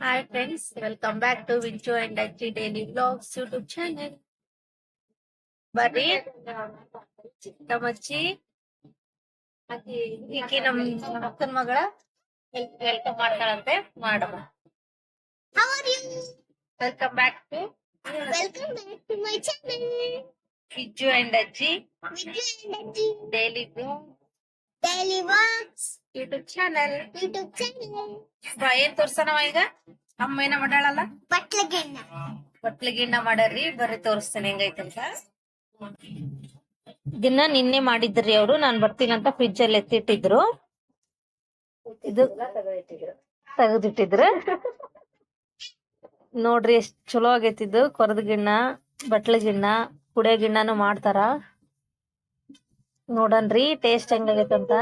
Hi friends welcome back to Vinchu and Ajji daily blogs YouTube channel ಬರ್ರಿ ಚಿಕ್ಕಮ್ಮಚ್ಚಿ ಈಕಿ ನಮ್ ಅಕ್ಕನ ಮಗಳ ವೆಲ್ಕಮ್ ಮಾಡ್ತಾಳಂತೆ ಮಾಡೋಣ How are you? Welcome back to Welcome back to my channel. Vijju and Ajji Video and Auntie daily blog YouTube channel YouTube channel. ಏನ್ ತೋರ್ಸನವ ಈಗ? ಅಮ್ಮ ಏನ ಮಾಡಾಳಲ್ಲ? ಬಟ್ಲಗೆಣ್ಣ ಬಟ್ಲಿ ಗಿಣ್ಣ ಮಾಡಾರ್ರಿ ಬರ್ರಿ ತೋರಿಸ್ತೇನೆ ಹೆಂಗೈತಂತ ಇದನ್ನ ನಿನ್ನೆ ಮಾಡಿದ್ರಿ ಅವರು ನಾನ್ ಬರ್ತೀನಿ ಅಂತ ಫ್ರಿಜ್ ಅಲ್ಲಿ ಎತ್ತಿಟ್ಟಿದ್ರು. ಇದು ತೆಗೆದಿಟ್ಟಿದ್ರು. ನೋಡ್ರಿ ಎಷ್ಟ್ ಚಲೋ ಆಗೈತಿದ್ದು ಕೊರದ ಗಿಣ್ಣ ಬಟ್ಲ ಗಿಣ್ಣ ಕುಡಿಯ ಗಿಣ್ಣನು ಮಾಡ್ತಾರ. ನೋಡನ್ರಿ ಟೇಸ್ಟ್ ಹೆಂಗಾಗೈತಂತ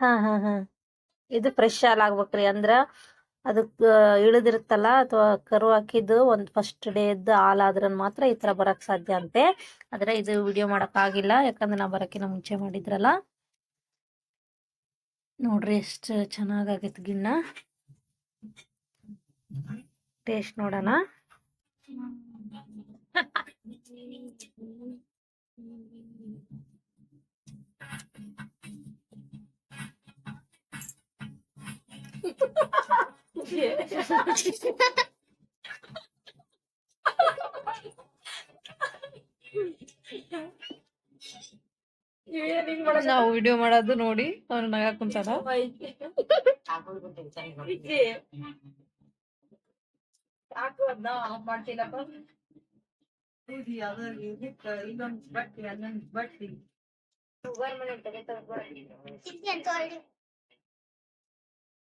ಹಾ ಹಾ ಹಾ. ಇದು ಫ್ರೆಶ್ ಹಾಲ್ ಆಗ್ಬೇಕ್ರಿ ಅಂದ್ರ ಅದಕ್ ಇಳಿದಿರುತ್ತಲ್ಲ ಅಥವಾ ಕರು ಹಾಕಿದ್ದು ಒಂದ್ ಫಸ್ಟ್ ಡೇ ಇದ್ದು ಹಾಲ್ ಆದ್ರ ಮಾತ್ರ ಈ ತರ ಬರಕ್ ಸಾಧ್ಯ ಅಂತೆ. ಆದ್ರೆ ಇದು ವಿಡಿಯೋ ಮಾಡಕ್ ಆಗಿಲ್ಲ ಯಾಕಂದ್ರೆ ನಾ ಬರಕಿನ ಮುಂಚೆ ಮಾಡಿದ್ರಲ್ಲ. ನೋಡ್ರಿ ಎಷ್ಟ್ ಚೆನ್ನಾಗಾಗೈತ್ ಗಿಣ್ಣ. ಟೇಸ್ಟ್ ನೋಡೋಣ. ನಾವು ವಿಡಿಯೋ ಮಾಡೋದು ನೋಡಿ ಅವ್ರು